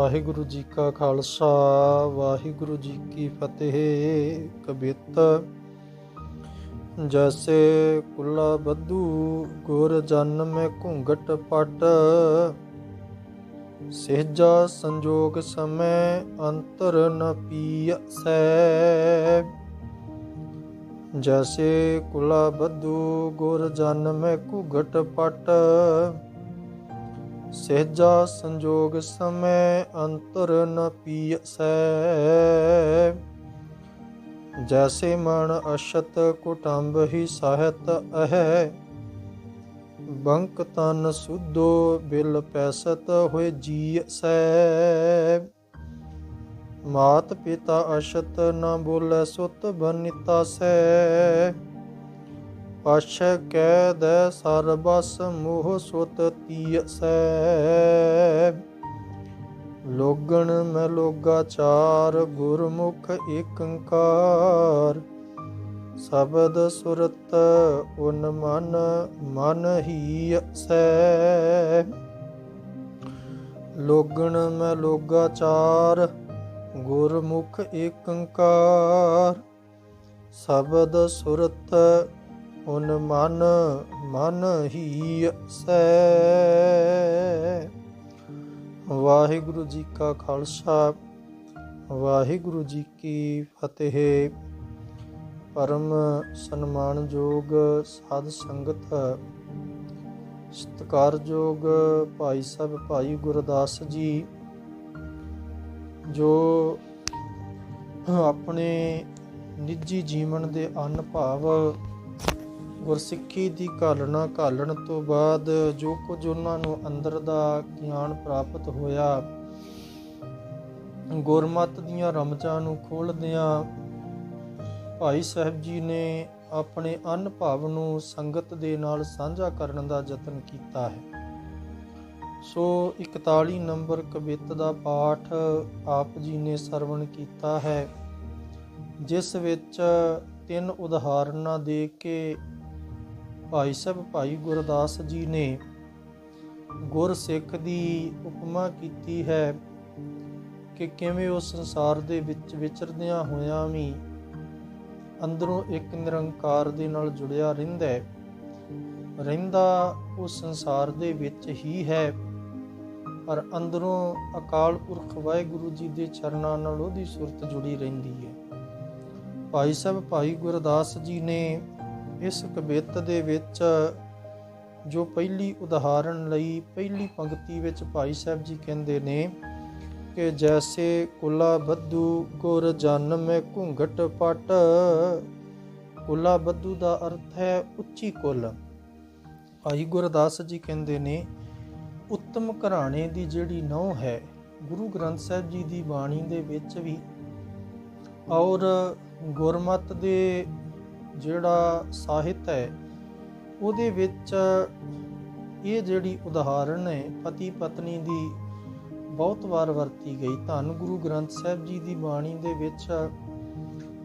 ਵਾਹਿਗੁਰੂ ਜੀ ਕਾ ਖਾਲਸਾ, ਵਾਹਿਗੁਰੂ ਜੀ ਕੀ ਫਤਿਹ। ਕਬੀਤ ਜੈਸੇ ਕੁੱਲਾ ਬੱਧੂ, ਗੁਰ ਜਨ ਮੈਂ ਘੁੰਗਟ ਪਟ। ਸਹਿਜਾ ਸੰਜੋਗ ਸਮੈ ਅੰਤਰ ਨ ਪੀਸੈ ਜੈਸੇ ਕੁਲਾ ਬੱਧੂ, ਗੁਰ ਜਨਮ ਮੈਂ ਘੁੰਗਟ ਪਟ। ਸਹਿਜਾ ਸੰਜੋਗ ਸਮੈ ਅੰਤਰ ਨ ਪੀਸੈ ਜੈਸੇ ਮਨ ਅਸ਼ਤ ਕੁਟੰਬ ਹੀ ਸਾਹਿਤ ਅਹੈ, ਬੰਕ ਤਨ ਸੁਧੋ ਬਿਲ ਪੈਸਤ ਹੋਏ ਜੀ ਸੈ ਮਾਤ ਪਿਤਾ ਅਸ਼ਤ ਨ ਬੋਲੇ ਸੁਤ ਬਨਿਤਾ ਸੈ ਪਛ ਕੈ ਦੈ ਸਰਬਸ ਮੋਹ ਸੁਤ ਤੀਸੈ ਲੋਗਣ ਮੈਂ ਲੋਗਾ ਚਾਰ, ਗੁਰਮੁਖ ਏਕੰਕਾਰ। ਸ਼ਬਦ ਸੁਰਤ ਉਨ ਮਨ ਮਨ ਹੀ ਸੈ ਲੋਗਣ ਮੈਂ ਲੋਗਾ ਚਾਰ, ਗੁਰਮੁਖ ਏਕੰਕਾਰ। ਸ਼ਬਦ ਸੁਰਤ ਉਨ ਮਨ ਮਨ ਹੀ ਸੈ ਵਾਹਿਗੁਰੂ ਜੀ ਕਾ ਖਾਲਸਾ, ਵਾਹਿਗੁਰੂ ਜੀ ਕੀ ਫਤਿਹ। ਪਰਮ ਸਨਮਾਨਯੋਗ ਸਾਧ ਸੰਗਤ, ਸਤਿਕਾਰਯੋਗ ਭਾਈ ਸਾਹਿਬ, ਭਾਈ ਗੁਰਦਾਸ ਜੀ, ਜੋ ਆਪਣੇ ਨਿੱਜੀ ਜੀਵਨ ਦੇ ਅਨੁਭਵ ਗੁਰਸਿੱਖੀ ਦੀ ਘਾਲਣਾ ਘਾਲਣ ਤੋਂ ਬਾਅਦ ਜੋ ਕੁਝ ਉਹਨਾਂ ਨੂੰ ਅੰਦਰ ਦਾ ਗਿਆਨ ਪ੍ਰਾਪਤ ਹੋਇਆ, ਗੁਰਮਤ ਦੀਆਂ ਰਮਜਾਂ ਨੂੰ ਖੋਲਦਿਆਂ ਭਾਈ ਸਾਹਿਬ ਜੀ ਨੇ ਆਪਣੇ ਅਨੁਭਵ ਨੂੰ ਸੰਗਤ ਦੇ ਨਾਲ ਸਾਂਝਾ ਕਰਨ ਦਾ ਯਤਨ ਕੀਤਾ ਹੈ। ਸੋ 41 ਨੰਬਰ ਕਵਿਤ ਦਾ ਪਾਠ ਆਪ ਜੀ ਨੇ ਸਰਵਣ ਕੀਤਾ ਹੈ, ਜਿਸ ਵਿੱਚ ਤਿੰਨ ਉਦਾਹਰਨਾਂ ਦੇ ਕੇ ਭਾਈ ਸਾਹਿਬ, ਭਾਈ ਗੁਰਦਾਸ ਜੀ ਨੇ ਗੁਰਸਿੱਖ ਦੀ ਉਪਮਾ ਕੀਤੀ ਹੈ ਕਿ ਕਿਵੇਂ ਉਹ ਸੰਸਾਰ ਦੇ ਵਿੱਚ ਵਿਚਰਦਿਆਂ ਹੋਇਆਂ ਵੀ ਅੰਦਰੋਂ ਇੱਕ ਨਿਰੰਕਾਰ ਦੇ ਨਾਲ ਜੁੜਿਆ ਰਹਿੰਦਾ ਹੈ। ਰਹਿੰਦਾ ਉਹ ਸੰਸਾਰ ਦੇ ਵਿੱਚ ਹੀ ਹੈ, ਪਰ ਅੰਦਰੋਂ ਅਕਾਲ ਪੁਰਖ ਵਾਹਿਗੁਰੂ ਜੀ ਦੇ ਚਰਨਾਂ ਨਾਲ ਉਹਦੀ ਸੁਰਤ ਜੁੜੀ ਰਹਿੰਦੀ ਹੈ। ਭਾਈ ਸਾਹਿਬ, ਭਾਈ ਗੁਰਦਾਸ ਜੀ ਨੇ ਇਸ ਕਵਿਤ ਦੇ ਵਿੱਚ ਜੋ ਪਹਿਲੀ ਉਦਾਹਰਣ ਲਈ ਪਹਿਲੀ ਪੰਕਤੀ ਵਿੱਚ ਭਾਈ ਸਾਹਿਬ ਜੀ ਕਹਿੰਦੇ ਨੇ ਕਿ ਜੈਸੇ ਕੁਲਾ ਬੱਧੂ ਗੁਰ ਜਨ ਮੈਂ ਘੁੰਗਟ ਪਟ, ਕੁਲਾ ਬੱਧੂ ਦਾ ਅਰਥ ਹੈ ਉੱਚੀ ਕੁਲ। ਭਾਈ ਗੁਰਦਾਸ ਜੀ ਕਹਿੰਦੇ ਨੇ, ਉੱਤਮ ਘਰਾਣੇ ਦੀ ਜਿਹੜੀ ਨੌ ਹੈ, ਗੁਰੂ ਗ੍ਰੰਥ ਸਾਹਿਬ ਜੀ ਦੀ ਬਾਣੀ ਦੇ ਵਿੱਚ ਵੀ ਔਰ ਗੁਰਮਤ ਦੇ ਜਿਹੜਾ ਸਾਹਿਤ ਹੈ, ਉਹਦੇ ਵਿੱਚ ਇਹ ਜਿਹੜੀ ਉਦਾਹਰਣ ਹੈ ਪਤੀ ਪਤਨੀ ਦੀ ਬਹੁਤ ਵਾਰ ਵਰਤੀ ਗਈ। ਧੰਨ ਗੁਰੂ ਗ੍ਰੰਥ ਸਾਹਿਬ ਜੀ ਦੀ ਬਾਣੀ ਦੇ ਵਿੱਚ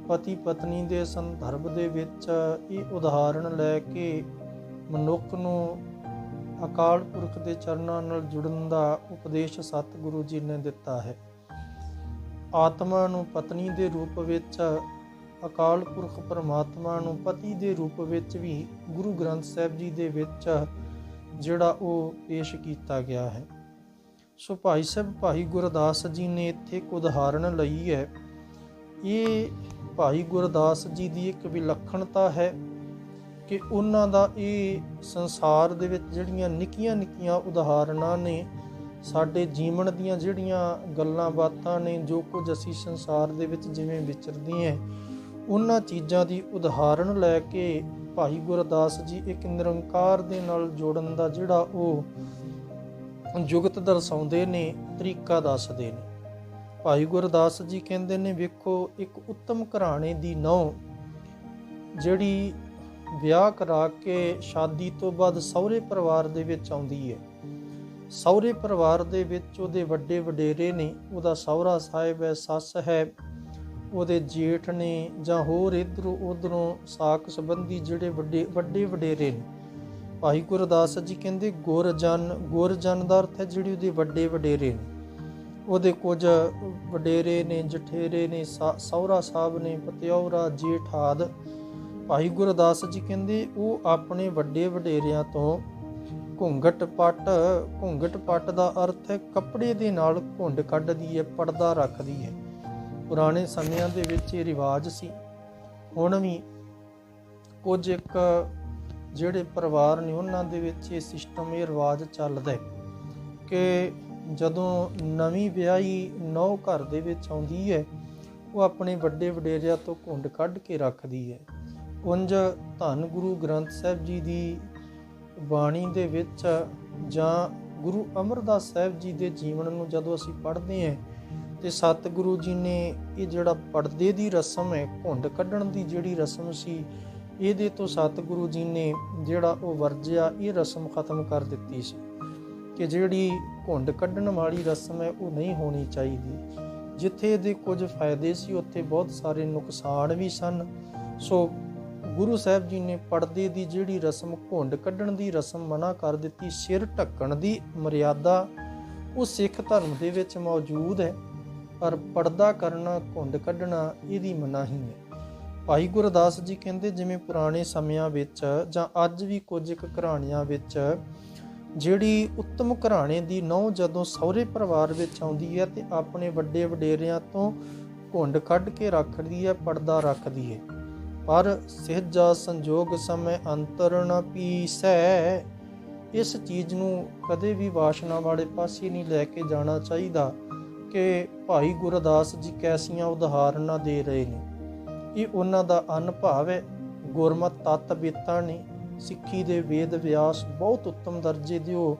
ਪਤੀ ਪਤਨੀ ਦੇ ਸੰਦਰਭ ਦੇ ਵਿੱਚ ਇਹ ਉਦਾਹਰਣ ਲੈ ਕੇ ਮਨੁੱਖ ਨੂੰ ਅਕਾਲ ਪੁਰਖ ਦੇ ਚਰਨਾਂ ਨਾਲ ਜੁੜਨ ਦਾ ਉਪਦੇਸ਼ ਸਤਿਗੁਰੂ ਜੀ ਨੇ ਦਿੱਤਾ ਹੈ। ਆਤਮਾ ਨੂੰ ਪਤਨੀ ਦੇ ਰੂਪ ਵਿੱਚ ਅਕਾਲ ਪੁਰਖ ਪਰਮਾਤਮਾ ਨੂੰ ਪਤੀ ਦੇ ਰੂਪ ਵਿੱਚ ਵੀ ਗੁਰੂ ਗ੍ਰੰਥ ਸਾਹਿਬ ਜੀ ਦੇ ਵਿੱਚ ਜਿਹੜਾ ਉਹ ਪੇਸ਼ ਕੀਤਾ ਗਿਆ ਹੈ। ਸੋ ਭਾਈ ਸਾਹਿਬ, ਭਾਈ ਗੁਰਦਾਸ ਜੀ ਨੇ ਇੱਥੇ ਇੱਕ ਉਦਾਹਰਣ ਲਈ ਹੈ। ਇਹ ਭਾਈ ਗੁਰਦਾਸ ਜੀ ਦੀ ਇੱਕ ਵਿਲੱਖਣਤਾ ਹੈ ਕਿ ਉਹਨਾਂ ਦਾ ਇਹ ਸੰਸਾਰ ਦੇ ਵਿੱਚ ਜਿਹੜੀਆਂ ਨਿੱਕੀਆਂ ਨਿੱਕੀਆਂ ਉਦਾਹਰਨਾਂ ਨੇ, ਸਾਡੇ ਜੀਵਨ ਦੀਆਂ ਜਿਹੜੀਆਂ ਗੱਲਾਂ ਬਾਤਾਂ ਨੇ, ਜੋ ਕੁਝ ਅਸੀਂ ਸੰਸਾਰ ਦੇ ਵਿੱਚ ਜਿਵੇਂ ਵਿਚਰਦੇ ਹਾਂ ਉਹਨਾਂ ਚੀਜ਼ਾਂ ਦੀ ਉਦਾਹਰਣ ਲੈ ਕੇ ਭਾਈ ਗੁਰਦਾਸ ਜੀ ਇੱਕ ਨਿਰੰਕਾਰ ਦੇ ਨਾਲ ਜੋੜਨ ਦਾ ਜਿਹੜਾ ਉਹ ਜੁਗਤ ਦਰਸਾਉਂਦੇ ਨੇ, ਤਰੀਕਾ ਦੱਸਦੇ ਨੇ। ਭਾਈ ਗੁਰਦਾਸ ਜੀ ਕਹਿੰਦੇ ਨੇ, ਵੇਖੋ, ਇੱਕ ਉੱਤਮ ਘਰਾਣੇ ਦੀ ਨੌ ਜਿਹੜੀ ਵਿਆਹ ਕਰਾ ਕੇ ਸ਼ਾਦੀ ਤੋਂ ਬਾਅਦ ਸਹੁਰੇ ਪਰਿਵਾਰ ਦੇ ਵਿੱਚ ਆਉਂਦੀ ਹੈ। ਸਹੁਰੇ ਪਰਿਵਾਰ ਦੇ ਵਿੱਚ ਉਹਦੇ ਵੱਡੇ ਵਡੇਰੇ ਨੇ, ਉਹਦਾ ਸਹੁਰਾ ਸਾਹਿਬ ਹੈ, ਸੱਸ ਹੈ। ਉਹਦੇ ਜੇਠ ਨੇ ਜਾਂ ਹੋਰ ਇਧਰੋਂ ਉਧਰੋਂ ਸਾਕ ਸੰਬੰਧੀ ਜਿਹੜੇ ਵੱਡੇ ਵੱਡੇ ਵਡੇਰੇ ਨੇ, ਭਾਈ ਗੁਰਦਾਸ ਜੀ ਕਹਿੰਦੇ ਗੁਰਜਨ ਗੁਰਜਨ ਦਾ ਅਰਥ ਹੈ ਜਿਹੜੀ ਉਹਦੇ ਵੱਡੇ ਵਡੇਰੇ ਨੇ। ਉਹਦੇ ਕੁਝ ਵਡੇਰੇ ਨੇ, ਜਠੇਰੇ ਨੇ, ਸਾ- ਸਾਹਿਬ ਨੇ, ਪਤਿਆਉਰਾ, ਜੇਠ ਆਦ। ਭਾਈ ਗੁਰਦਾਸ ਜੀ ਕਹਿੰਦੇ ਉਹ ਆਪਣੇ ਵੱਡੇ ਵਡੇਰਿਆਂ ਤੋਂ ਘੁੰਗਟ ਪੱਟ ਘੁੰਗਟ ਪੱਟ ਦਾ ਅਰਥ ਹੈ ਕੱਪੜੇ ਦੇ ਨਾਲ ਘੁੰਡ ਕੱਢਦੀ ਹੈ, ਪਰਦਾ ਰੱਖਦੀ ਹੈ। ਪੁਰਾਣੇ ਸਮਿਆਂ ਦੇ ਵਿੱਚ ਇਹ ਰਿਵਾਜ ਸੀ। ਹੁਣ ਵੀ ਕੁਝ ਇੱਕ ਜਿਹੜੇ ਪਰਿਵਾਰ ਨੇ ਉਹਨਾਂ ਦੇ ਵਿੱਚ ਇਹ ਸਿਸਟਮ ਇਹ ਰਿਵਾਜ ਚੱਲਦਾ ਹੈ ਕਿ ਜਦੋਂ ਨਵੀਂ ਵਿਆਹੀ ਨੌ ਘਰ ਦੇ ਵਿੱਚ ਆਉਂਦੀ ਹੈ, ਉਹ ਆਪਣੇ ਵੱਡੇ ਵਡੇਰਿਆਂ ਤੋਂ ਘੁੰਡ ਕੱਢ ਕੇ ਰੱਖਦੀ ਹੈ। ਉੰਜ ਧੰਨ ਗੁਰੂ ਗ੍ਰੰਥ ਸਾਹਿਬ ਜੀ ਦੀ ਬਾਣੀ ਦੇ ਵਿੱਚ ਜਾਂ ਗੁਰੂ ਅਮਰਦਾਸ ਸਾਹਿਬ ਜੀ ਦੇ ਜੀਵਨ ਨੂੰ ਜਦੋਂ ਅਸੀਂ ਪੜ੍ਹਦੇ ਹਾਂ ਤੇ ਸਤਿਗੁਰੂ ਜੀ ਨੇ ਇਹ ਜਿਹੜਾ ਪਰਦੇ ਦੀ ਰਸਮ ਹੈ, ਘੁੰਡ ਕੱਢਣ ਦੀ ਜਿਹੜੀ ਰਸਮ ਸੀ, ਇਹਦੇ ਤੋਂ ਸਤਿਗੁਰੂ ਜੀ ਨੇ ਜਿਹੜਾ ਉਹ ਵਰਜਿਆ, ਇਹ ਰਸਮ ਖਤਮ ਕਰ ਦਿੱਤੀ ਸੀ ਕਿ ਜਿਹੜੀ ਘੁੰਡ ਕੱਢਣ ਵਾਲੀ ਰਸਮ ਹੈ, ਉਹ ਨਹੀਂ ਹੋਣੀ ਚਾਹੀਦੀ। ਜਿੱਥੇ ਇਹਦੇ ਕੁਝ ਫਾਇਦੇ ਸੀ, ਉੱਥੇ ਬਹੁਤ ਸਾਰੇ ਨੁਕਸਾਨ ਵੀ ਸਨ। ਸੋ ਗੁਰੂ ਸਾਹਿਬ ਜੀ ਨੇ ਪਰਦੇ ਦੀ ਜਿਹੜੀ ਰਸਮ, ਘੁੰਡ ਕੱਢਣ ਦੀ ਰਸਮ ਮਨਾ ਕਰ ਦਿੱਤੀ, ਸਿਰ ਢੱਕਣ ਦੀ ਮਰਿਆਦਾ ਉਹ ਸਿੱਖ ਧਰਮ ਦੇ ਵਿੱਚ ਮੌਜੂਦ ਹੈ। ਪਰ ਪਰਦਾ ਕਰਨਾ, ਘੁੰਡ ਕੱਢਣਾ ਇਹਦੀ ਮਨਾਹੀ ਹੈ। ਭਾਈ ਗੁਰਦਾਸ ਜੀ ਕਹਿੰਦੇ, ਜਿਵੇਂ ਪੁਰਾਣੇ ਸਮਿਆਂ ਵਿੱਚ ਜਾਂ ਅੱਜ ਵੀ ਕੁਝ ਕੁ ਘਰਾਣਿਆਂ ਵਿੱਚ, ਜਿਹੜੀ ਉੱਤਮ ਘਰਾਣੇ ਦੀ ਨੌ ਜਦੋਂ ਸਹੁਰੇ ਪਰਿਵਾਰ ਵਿੱਚ ਆਉਂਦੀ ਹੈ ਤੇ ਆਪਣੇ ਵੱਡੇ ਵਡੇਰਿਆਂ ਤੋਂ ਘੁੰਡ ਕੱਢ ਕੇ ਰੱਖਦੀ ਹੈ, ਪਰਦਾ ਰੱਖਦੀ ਹੈ। ਪਰ ਸਹਿਜਾ ਸੰਜੋਗ ਸਮੇਂ ਅੰਤਰ ਨ ਪੀਸੈ, ਇਸ ਚੀਜ਼ ਨੂੰ ਕਦੇ ਵੀ ਵਾਸ਼ਨਾ ਵਾਲੇ ਪਾਸੇ ਨਹੀਂ ਲੈ ਕੇ ਜਾਣਾ ਚਾਹੀਦਾ ਕਿ ਭਾਈ ਗੁਰਦਾਸ ਜੀ ਕੈਸੀਆਂ ਉਦਾਹਰਨਾਂ ਦੇ ਰਹੇ ਨੇ। ਇਹ ਉਹਨਾਂ ਦਾ ਅਨੁਭਵ ਹੈ, ਗੁਰਮਤ ਤਤ ਬੀਤਾਂ ਨੇ ਸਿੱਖੀ ਦੇ ਵੇਦ ਵਿਆਸ ਬਹੁਤ ਉੱਤਮ ਦਰਜੇ ਦੇ ਉਹ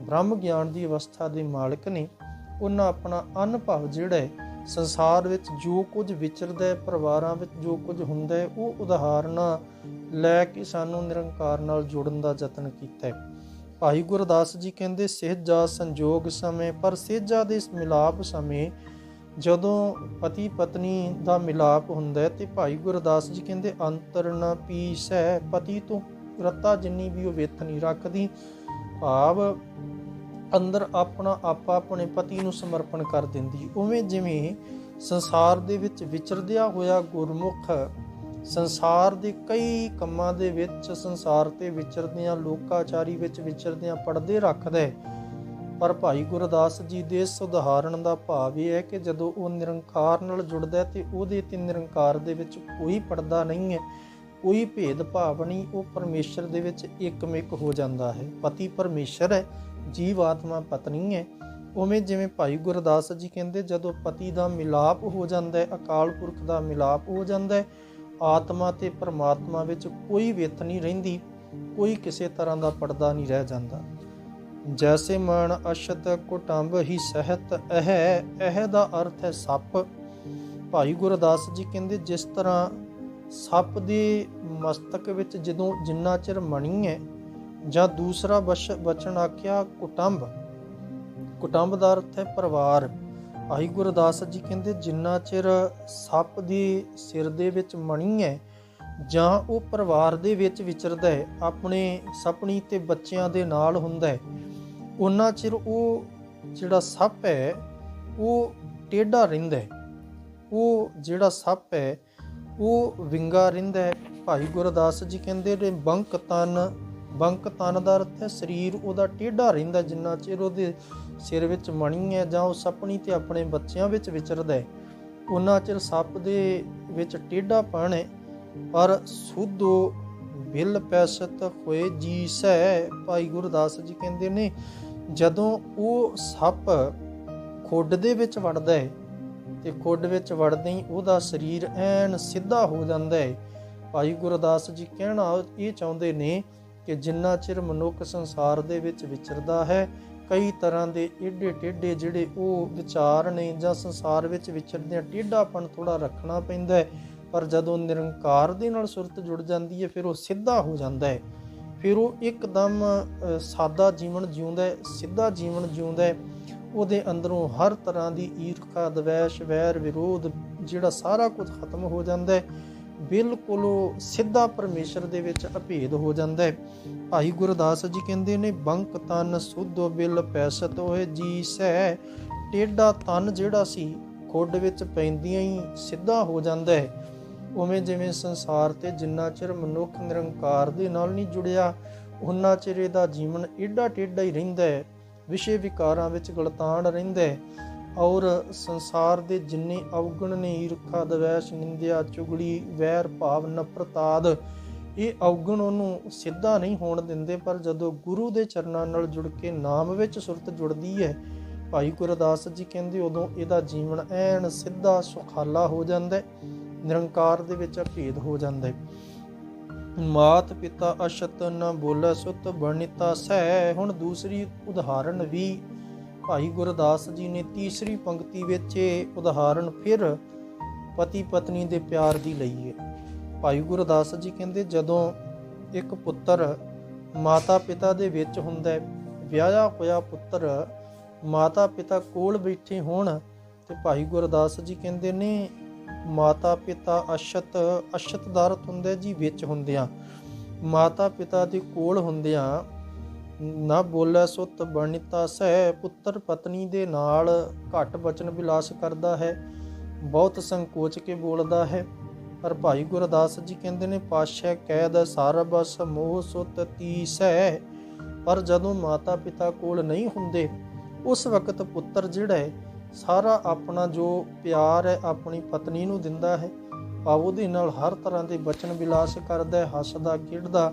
ਬ੍ਰਹਮ ਗਿਆਨ ਦੀ ਅਵਸਥਾ ਦੇ ਮਾਲਕ ਨੇ। ਉਹਨਾਂ ਆਪਣਾ ਅਨੁਭਵ ਜਿਹੜਾ ਹੈ, ਸੰਸਾਰ ਵਿੱਚ ਜੋ ਕੁਝ ਵਿਚਰਦਾ ਹੈ, ਪਰਿਵਾਰਾਂ ਵਿੱਚ ਜੋ ਕੁਝ ਹੁੰਦਾ ਹੈ, ਉਹ ਉਦਾਹਰਨਾਂ ਲੈ ਕੇ ਸਾਨੂੰ ਨਿਰੰਕਾਰ ਨਾਲ ਜੋੜਨ ਦਾ ਯਤਨ ਕੀਤਾ ਹੈ। ਭਾਈ ਗੁਰਦਾਸ ਜੀ ਕਹਿੰਦੇ, ਸਹਿਜਾ ਸੰਜੋਗ ਸਮੇਂ, ਪਰ ਸਹਿਜਾ ਦੇ ਇਸ ਮਿਲਾਪ ਸਮੇਂ ਜਦੋਂ ਪਤੀ ਪਤਨੀ ਦਾ ਮਿਲਾਪ ਹੁੰਦਾ ਹੈ, ਤੇ ਭਾਈ ਗੁਰਦਾਸ ਜੀ ਕਹਿੰਦੇ, ਅੰਤਰ ਨ ਪੀਸੈ ਪਤੀ ਤੋਂ, ਰਤਾ ਜਿੰਨੀ ਵੀ ਉਹ ਵਿੱਥ ਨਹੀਂ ਰੱਖਦੀ, ਭਾਵ ਅੰਦਰ ਆਪਣਾ ਆਪਾ ਆਪਣੇ ਪਤੀ ਨੂੰ ਸਮਰਪਣ ਕਰ ਦਿੰਦੀ। ਉਵੇਂ ਜਿਵੇਂ ਸੰਸਾਰ ਦੇ ਵਿੱਚ ਵਿਚਰਦਿਆ ਹੋਇਆ ਗੁਰਮੁਖ ਸੰਸਾਰ ਦੇ ਕਈ ਕੰਮਾਂ ਦੇ ਵਿੱਚ ਸੰਸਾਰ ਤੇ ਵਿਚਰਦਿਆਂ, ਲੋਕਾਚਾਰੀ ਵਿੱਚ ਵਿਚਰਦਿਆਂ ਪੜਦੇ ਰੱਖਦਾ ਹੈ। ਪਰ ਭਾਈ ਗੁਰਦਾਸ ਜੀ ਦੇ ਇਸ ਉਦਾਹਰਣ ਦਾ ਭਾਵ ਇਹ ਹੈ ਕਿ ਜਦੋਂ ਉਹ ਨਿਰੰਕਾਰ ਨਾਲ ਜੁੜਦਾ ਹੈ ਤੇ ਉਹਦੇ ਤੇ ਨਿਰੰਕਾਰ ਦੇ ਵਿੱਚ ਕੋਈ ਪਰਦਾ ਨਹੀਂ ਹੈ। ਕੋਈ ਭੇਦ ਭਾਵ ਨਹੀਂ, ਉਹ ਪਰਮੇਸ਼ਰ ਦੇ ਵਿੱਚ ਇੱਕਮਿਕ ਹੋ ਜਾਂਦਾ ਹੈ। ਪਤੀ ਪਰਮੇਸ਼ਰ ਹੈ, ਜੀਵ ਆਤਮਾ ਪਤਨੀ ਹੈ। ਉਵੇਂ ਜਿਵੇਂ ਭਾਈ ਗੁਰਦਾਸ ਜੀ ਕਹਿੰਦੇ, ਜਦੋਂ ਪਤੀ ਦਾ ਮਿਲਾਪ ਹੋ ਜਾਂਦਾ ਹੈ, ਅਕਾਲ ਪੁਰਖ ਦਾ ਮਿਲਾਪ ਹੋ ਜਾਂਦਾ ਹੈ ਆਤਮਾ ਤੇ ਪਰਮਾਤਮਾ ਵਿੱਚ ਕੋਈ ਵਿਤ ਨਹੀਂ ਰਹਿੰਦੀ, ਕੋਈ ਕਿਸੇ ਤਰ੍ਹਾਂ ਦਾ ਪਰਦਾ ਨਹੀਂ ਰਹਿ ਜਾਂਦਾ। ਜੈਸੇ ਮਨ ਅਸ਼ਤ ਕੁਟੰਬ ਹੀ ਸਹਿਤ ਇਹ ਇਹ ਦਾ ਅਰਥ ਹੈ ਸੱਪ। ਭਾਈ ਗੁਰਦਾਸ ਜੀ ਕਹਿੰਦੇ, ਜਿਸ ਤਰ੍ਹਾਂ ਸੱਪ ਦੇ ਮਸਤਕ ਵਿੱਚ ਜਦੋਂ ਜਿੰਨਾ ਚਿਰ ਮਣੀ ਹੈ, ਜਾਂ ਦੂਸਰਾ ਬਸ਼ ਬਚਨ ਆਖਿਆ ਕੁਟੰਬ ਕੁਟੰਬ ਦਾ ਅਰਥ ਹੈ ਪਰਿਵਾਰ। ਭਾਈ ਗੁਰਦਾਸ ਜੀ ਕਹਿੰਦੇ, ਜਿੰਨਾ ਚਿਰ ਸੱਪ ਦੇ ਸਿਰ ਦੇ ਵਿੱਚ ਮਣੀ ਹੈ ਜਾਂ ਉਹ ਪਰਿਵਾਰ ਦੇ ਵਿੱਚ ਵਿਚਰਦਾ ਹੈ, ਆਪਣੇ ਸਪਣੀ ਤੇ ਬੱਚਿਆਂ ਦੇ ਨਾਲ ਹੁੰਦਾ ਹੈ, ਉਹਨਾਂ ਚਿਰ ਉਹ ਜਿਹੜਾ ਸੱਪ ਹੈ, ਉਹ ਟੇਢਾ ਰਹਿੰਦਾ ਹੈ। ਉਹ ਜਿਹੜਾ ਸੱਪ ਹੈ, ਉਹ ਵਿੰਗਾ ਰਹਿੰਦਾ ਹੈ। ਭਾਈ ਗੁਰਦਾਸ ਜੀ ਕਹਿੰਦੇ ਨੇ, ਬੰਕ ਤਨ ਬੰਕ ਤਨ ਦਾ ਅਰਥ ਹੈ, ਸਰੀਰ ਉਹਦਾ ਟੇਢਾ ਰਹਿੰਦਾ ਜਿੰਨਾ ਚਿਰ ਉਹਦੇ ਸਿਰ ਵਿੱਚ ਮਣੀ ਹੈ ਜਾਂ ਉਹ ਸੱਪਣੀ ਤੇ ਆਪਣੇ ਬੱਚਿਆਂ ਵਿੱਚ ਵਿਚਰਦਾ ਹੈ। ਉਹਨਾਂ ਚਿਰ ਸੱਪ ਦੇ ਵਿੱਚ ਟੇਢਾ ਪਣ ਹੈ, ਪਰ ਸੁਧੋ ਬਿਲ ਪੈਸਤ ਹੋਏ ਜੀ ਸੈ ਭਾਈ ਗੁਰਦਾਸ ਜੀ ਕਹਿੰਦੇ ਨੇ, ਜਦੋਂ ਉਹ ਸੱਪ ਖੁੱਡ ਦੇ ਵਿੱਚ ਵੜਦਾ ਹੈ, ਤੇ ਖੁੱਡ ਵਿੱਚ ਵੜਦੇ ਹੀ ਉਹਦਾ ਸਰੀਰ ਐਨ ਸਿੱਧਾ ਹੋ ਜਾਂਦਾ ਹੈ। ਭਾਈ ਗੁਰਦਾਸ ਜੀ ਕਹਿਣਾ ਇਹ ਚਾਹੁੰਦੇ ਨੇ ਕਿ ਜਿੰਨਾ ਚਿਰ ਮਨੁੱਖ ਸੰਸਾਰ ਦੇ ਵਿੱਚ ਵਿਚਰਦਾ ਹੈ ਕਈ ਤਰ੍ਹਾਂ ਦੇ ਏਡੇ ਟੇਡੇ ਜਿਹੜੇ ਉਹ ਵਿਚਾਰ ਨੇ ਜਾਂ ਸੰਸਾਰ ਵਿੱਚ ਵਿਚਰਦਿਆਂ ਟੇਢਾਪਣ ਥੋੜਾ ਰੱਖਣਾ ਪੈਂਦਾ ਹੈ, ਪਰ ਜਦੋਂ ਨਿਰੰਕਾਰ ਦੇ ਨਾਲ ਸੁਰਤ ਜੁੜ ਜਾਂਦੀ ਹੈ, ਫਿਰ ਉਹ ਸਿੱਧਾ ਹੋ ਜਾਂਦਾ ਹੈ। ਫਿਰ ਉਹ ਇੱਕਦਮ ਸਾਦਾ ਜੀਵਨ ਜਿਉਂਦਾ ਹੈ, ਸਿੱਧਾ ਜੀਵਨ ਜਿਉਂਦਾ ਹੈ। ਉਹਦੇ ਅੰਦਰੋਂ ਹਰ ਤਰ੍ਹਾਂ ਦੀ ਈਰਖਾ, ਦਵੈਸ਼, ਵੈਰ, ਵਿਰੋਧ ਜਿਹੜਾ ਸਾਰਾ ਕੁਝ ਖਤਮ ਹੋ ਜਾਂਦਾ ਹੈ। ਬਿਲਕੁਲ ਸਿੱਧਾ ਪਰਮੇਸ਼ਰ ਦੇ ਵਿੱਚ ਅਭੇਦ ਹੋ ਜਾਂਦਾ ਹੈ। ਭਾਈ ਗੁਰਦਾਸ ਜੀ ਕਹਿੰਦੇ ਨੇ, ਬੰਕ ਤਨ ਸੁਧੋ ਬਿਲ ਪੈਸਤ ਹੋਏ ਜੀ ਸਹਿ ਟੇਢਾ ਤਨ ਜਿਹੜਾ ਸੀ, ਖੁੱਡ ਵਿੱਚ ਪੈਂਦੀਆਂ ਹੀ ਸਿੱਧਾ ਹੋ ਜਾਂਦਾ ਹੈ। ਉਵੇਂ ਜਿਵੇਂ ਸੰਸਾਰ ਤੇ ਜਿੰਨਾ ਚਿਰ ਮਨੁੱਖ ਨਿਰੰਕਾਰ ਦੇ ਨਾਲ ਨਹੀਂ ਜੁੜਿਆ ਉਹਨਾਂ ਚਿਰ ਇਹਦਾ ਜੀਵਨ ਏਡਾ ਟੇਢਾ ਹੀ ਰਹਿੰਦਾ ਹੈ। ਵਿਸ਼ੇ ਵਿਕਾਰਾਂ ਵਿੱਚ ਗਲਤਾਨ ਰਹਿੰਦਾ ਹੈ। ਔਰ ਸੰਸਾਰ ਦੇ ਜਿੰਨੇ ਅਵਗੁਣ ਨੇ ਈਰਖਾ ਦਵੈਸ਼ ਨਿੰਦਿਆ, ਚੁਗਲੀ, ਵੈਰ, ਭਾਵ ਨਫ਼ਰਤ ਆਦ ਇਹ ਅਵਗੁਣ ਉਹਨੂੰ ਸਿੱਧਾ ਨਹੀਂ ਹੋਣ ਦਿੰਦੇ, ਪਰ ਜਦੋਂ ਗੁਰੂ ਦੇ ਚਰਨਾਂ ਨਾਲ ਜੁੜ ਕੇ ਨਾਮ ਵਿੱਚ ਸੁਰਤ ਜੁੜਦੀ ਹੈ, ਭਾਈ ਗੁਰਦਾਸ ਜੀ ਕਹਿੰਦੇ ਉਦੋਂ ਇਹਦਾ ਜੀਵਨ ਐਨ ਸਿੱਧਾ ਸੁਖਾਲਾ ਹੋ ਜਾਂਦਾ ਹੈ, ਨਿਰੰਕਾਰ ਦੇ ਵਿੱਚ ਭੇਦ ਹੋ ਜਾਂਦਾ ਹੈ। ਮਾਤ ਪਿਤਾ ਅਸ਼ਤ ਨ ਬੋਲੇ ਸੁਤ ਬਣਿਤਾ ਸਹਿ, ਹੁਣ ਦੂਸਰੀ ਉਦਾਹਰਣ ਵੀ ਭਾਈ ਗੁਰਦਾਸ ਜੀ ਨੇ ਤੀਸਰੀ ਪੰਕਤੀ ਵਿੱਚ ਇਹ ਉਦਾਹਰਣ ਫਿਰ ਪਤੀ ਪਤਨੀ ਦੇ ਪਿਆਰ ਦੀ ਲਈ ਹੈ। ਭਾਈ ਗੁਰਦਾਸ ਜੀ ਕਹਿੰਦੇ, ਜਦੋਂ ਇੱਕ ਪੁੱਤਰ ਮਾਤਾ ਪਿਤਾ ਦੇ ਵਿੱਚ ਹੁੰਦਾ ਹੈ, ਵਿਆਹਿਆ ਹੋਇਆ ਪੁੱਤਰ ਮਾਤਾ ਪਿਤਾ ਕੋਲ ਬੈਠੇ ਹੋਣ ਤੇ ਭਾਈ ਗੁਰਦਾਸ ਜੀ ਕਹਿੰਦੇ ਨੇ ਮਾਤਾ ਪਿਤਾ ਅਸ਼ਤ ਅਸ਼ਤ ਦਾਰਤ ਅਰਥ ਹੁੰਦਾ ਜੀ ਵਿੱਚ ਹੁੰਦਿਆਂ ਮਾਤਾ ਪਿਤਾ ਦੇ ਕੋਲ ਹੁੰਦਿਆਂ ਨਾ ਬੋਲੇ ਸੁਤ ਬਣਿਤਾ ਸਹਿ, ਪੁੱਤਰ ਪਤਨੀ ਦੇ ਨਾਲ ਘੱਟ ਬਚਨ ਵਿਲਾਸ ਕਰਦਾ ਹੈ। ਬਹੁਤ ਸੰਕੋਚ ਕੇ ਬੋਲਦਾ ਹੈ। ਪਰ ਭਾਈ ਗੁਰਦਾਸ ਜੀ ਕਹਿੰਦੇ ਨੇ ਪਾਸ਼ਾ ਕੈਦ ਸਰਬਸ ਮੋਹ ਸੁਤ ਤੀਸੈ ਪਰ ਜਦੋਂ ਮਾਤਾ ਪਿਤਾ ਕੋਲ ਨਹੀਂ ਹੁੰਦੇ, ਉਸ ਵਕਤ ਪੁੱਤਰ ਜਿਹੜਾ ਹੈ, ਸਾਰਾ ਆਪਣਾ ਜੋ ਪਿਆਰ ਹੈ, ਆਪਣੀ ਪਤਨੀ ਨੂੰ ਦਿੰਦਾ ਹੈ। ਭਾਵ ਉਹਦੇ ਨਾਲ ਹਰ ਤਰ੍ਹਾਂ ਦੇ ਬਚਨ ਵਿਲਾਸ ਕਰਦਾ ਹੈ, ਹੱਸਦਾ, ਖੇਡਦਾ।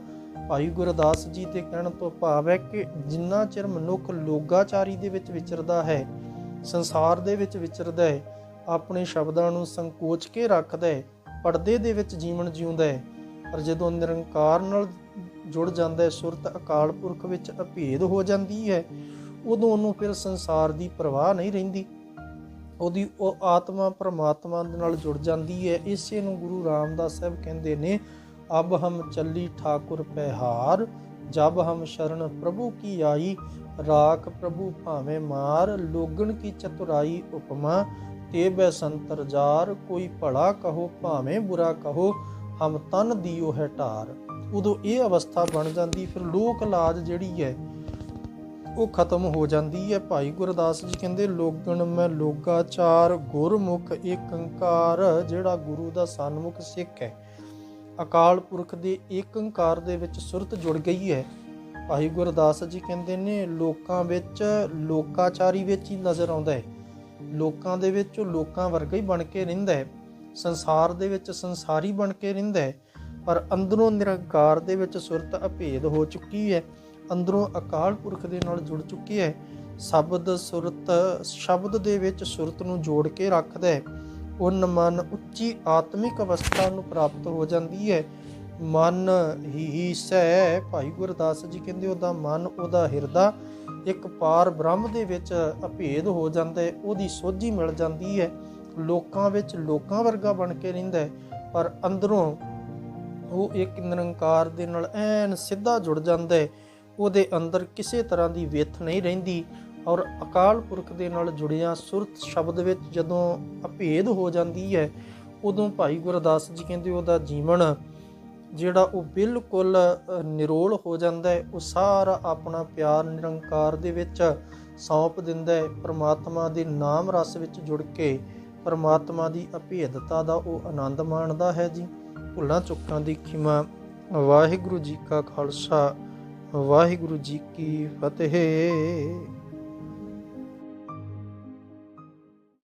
ਭਾਈ ਗੁਰਦਾਸ ਜੀ ਦੇ ਕਹਿਣ ਤੋਂ ਭਾਵ ਹੈ ਕਿ ਜਿੰਨਾ ਚਿਰ ਮਨੁੱਖ ਲੋਗਾਚਾਰੀ ਦੇ ਵਿੱਚ ਵਿਚਰਦਾ ਹੈ, ਸੰਸਾਰ ਦੇ ਵਿੱਚ ਵਿਚਰਦਾ ਹੈ, ਆਪਣੇ ਸ਼ਬਦਾਂ ਨੂੰ ਸੰਕੋਚ ਕੇ ਰੱਖਦਾ ਹੈ, ਪਰਦੇ ਦੇ ਵਿੱਚ ਜੀਵਨ ਜਿਉਂਦਾ ਹੈ, ਪਰ ਜਦੋਂ ਨਿਰੰਕਾਰ ਨਾਲ ਜੁੜ ਜਾਂਦਾ ਹੈ, ਸੁਰਤ ਅਕਾਲ ਪੁਰਖ ਵਿੱਚ ਅਭੇਦ ਹੋ ਜਾਂਦੀ ਹੈ, ਉਦੋਂ ਉਹਨੂੰ ਫਿਰ ਸੰਸਾਰ ਦੀ ਪਰਵਾਹ ਨਹੀਂ ਰਹਿੰਦੀ। ਉਹਦੀ ਉਹ ਆਤਮਾ ਪ੍ਰਮਾਤਮਾ ਦੇ ਨਾਲ ਜੁੜ ਜਾਂਦੀ ਹੈ। ਇਸੇ ਨੂੰ ਗੁਰੂ ਰਾਮਦਾਸ ਸਾਹਿਬ ਕਹਿੰਦੇ ਨੇ ਅਬ ਹਮ ਚੱਲੀ ਠਾਕੁਰ ਪਹਿਹਾਰ ਜਬ ਹਮ ਸ਼ਰਨ ਪ੍ਰਭੂ ਕੀ ਆਈ, ਰਾਖ ਪ੍ਰਭੂ ਭਾਵੇਂ ਮਾਰ, ਲੋਗਣ ਕੀ ਚਤੁਰਾਈ ਉਪਮਾ, ਤੇ ਬੈ ਸੰਤਰ ਜਾਰ, ਕੋਈ ਭਲਾ ਕਹੋ ਭਾਵੇਂ ਬੁਰਾ ਕਹੋ, ਹਮ ਤਨ ਦਿਓ ਹੈ ਢਾਰ ਉਦੋਂ ਇਹ ਅਵਸਥਾ ਬਣ ਜਾਂਦੀ, ਫਿਰ ਲੋਕ ਲਾਜ ਜਿਹੜੀ ਹੈ, ਉਹ ਖਤਮ ਹੋ ਜਾਂਦੀ ਹੈ। ਭਾਈ ਗੁਰਦਾਸ ਜੀ ਕਹਿੰਦੇ, ਲੋਗਣ ਮੈਂ ਲੋਗਾਚਾਰ ਗੁਰਮੁਖ ਏਕੰਕਾਰ, ਜਿਹੜਾ ਗੁਰੂ ਦਾ ਸਨਮੁਖ ਸਿੱਖ ਹੈ। ਅਕਾਲ ਪੁਰਖ ਦੇ ਏਕੰਕਾਰ ਦੇ ਵਿੱਚ ਸੁਰਤ ਜੁੜ ਗਈ ਹੈ। ਭਾਈ ਗੁਰਦਾਸ ਜੀ ਕਹਿੰਦੇ ਨੇ, ਲੋਕਾਂ ਵਿੱਚ ਲੋਕਾਚਾਰੀ ਵਿੱਚ ਹੀ ਨਜ਼ਰ ਆਉਂਦਾ ਹੈ। ਲੋਕਾਂ ਦੇ ਵਿੱਚ ਉਹ ਲੋਕਾਂ ਵਰਗਾ ਹੀ ਬਣ ਕੇ ਰਹਿੰਦਾ ਹੈ। ਸੰਸਾਰ ਦੇ ਵਿੱਚ ਸੰਸਾਰੀ ਬਣ ਕੇ ਰਹਿੰਦਾ ਹੈ। ਪਰ ਅੰਦਰੋਂ ਨਿਰੰਕਾਰ ਦੇ ਵਿੱਚ ਸੁਰਤ ਅਭੇਦ ਹੋ ਚੁੱਕੀ ਹੈ। ਅੰਦਰੋਂ ਅਕਾਲ ਪੁਰਖ ਦੇ ਨਾਲ ਜੁੜ ਚੁੱਕੀ ਹੈ। ਸ਼ਬਦ ਸੁਰਤ, ਸ਼ਬਦ ਦੇ ਵਿੱਚ ਸੁਰਤ ਨੂੰ ਜੋੜ ਕੇ ਰੱਖਦਾ ਹੈ। ਉਨ ਮਨ ਉੱਚੀ ਆਤਮਿਕ ਅਵਸਥਾ ਨੂੰ ਪ੍ਰਾਪਤ ਹੋ ਜਾਂਦੀ ਹੈ। ਮਨ ਹੀ ਹੀ ਸਹਿ, ਭਾਈ ਗੁਰਦਾਸ ਜੀ ਕਹਿੰਦੇ ਉਹਦਾ ਮਨ, ਉਹਦਾ ਹਿਰਦਾ ਇੱਕ ਪਾਰ ਬ੍ਰਹਮ ਦੇ ਵਿੱਚ ਅਭੇਦ ਹੋ ਜਾਂਦਾ ਹੈ, ਉਹਦੀ ਸੋਝੀ ਮਿਲ ਜਾਂਦੀ ਹੈ। ਲੋਕਾਂ ਵਿੱਚ ਲੋਕਾਂ ਵਰਗਾ ਬਣ ਕੇ ਰਹਿੰਦਾ ਹੈ, ਪਰ ਅੰਦਰੋਂ ਉਹ ਇੱਕ ਨਿਰੰਕਾਰ ਦੇ ਨਾਲ ਐਨ ਸਿੱਧਾ ਜੁੜ ਜਾਂਦਾ ਹੈ। ਉਹਦੇ ਅੰਦਰ ਕਿਸੇ ਤਰ੍ਹਾਂ ਦੀ ਵਿਥ ਨਹੀਂ ਰਹਿੰਦੀ। ਔਰ ਅਕਾਲ ਪੁਰਖ ਦੇ ਨਾਲ ਜੁੜਿਆ ਸੁਰਤ ਸ਼ਬਦ ਵਿੱਚ ਜਦੋਂ ਅਭੇਦ ਹੋ ਜਾਂਦੀ ਹੈ, ਉਦੋਂ ਭਾਈ ਗੁਰਦਾਸ ਜੀ ਕਹਿੰਦੇ ਉਹਦਾ ਜੀਵਨ ਜਿਹੜਾ ਉਹ ਬਿਲਕੁਲ ਨਿਰੋਲ ਹੋ ਜਾਂਦਾ ਹੈ। ਉਹ ਸਾਰਾ ਆਪਣਾ ਪਿਆਰ ਨਿਰੰਕਾਰ ਦੇ ਵਿੱਚ ਸੌਂਪ ਦਿੰਦਾ ਹੈ। ਪ੍ਰਮਾਤਮਾ ਦੇ ਨਾਮ ਰਸ ਵਿੱਚ ਜੁੜ ਕੇ ਪ੍ਰਮਾਤਮਾ ਦੀ ਅਭੇਦਤਾ ਦਾ ਉਹ ਆਨੰਦ ਮਾਣਦਾ ਹੈ ਜੀ। ਭੁੱਲਾਂ ਚੁੱਕਾਂ ਦੀ ਖਿਮਾ, ਵਾਹਿਗੁਰੂ ਜੀ ਕਾ ਖਾਲਸਾ, ਵਾਹਿਗੁਰੂ ਜੀ ਕੀ ਫਤਿਹ।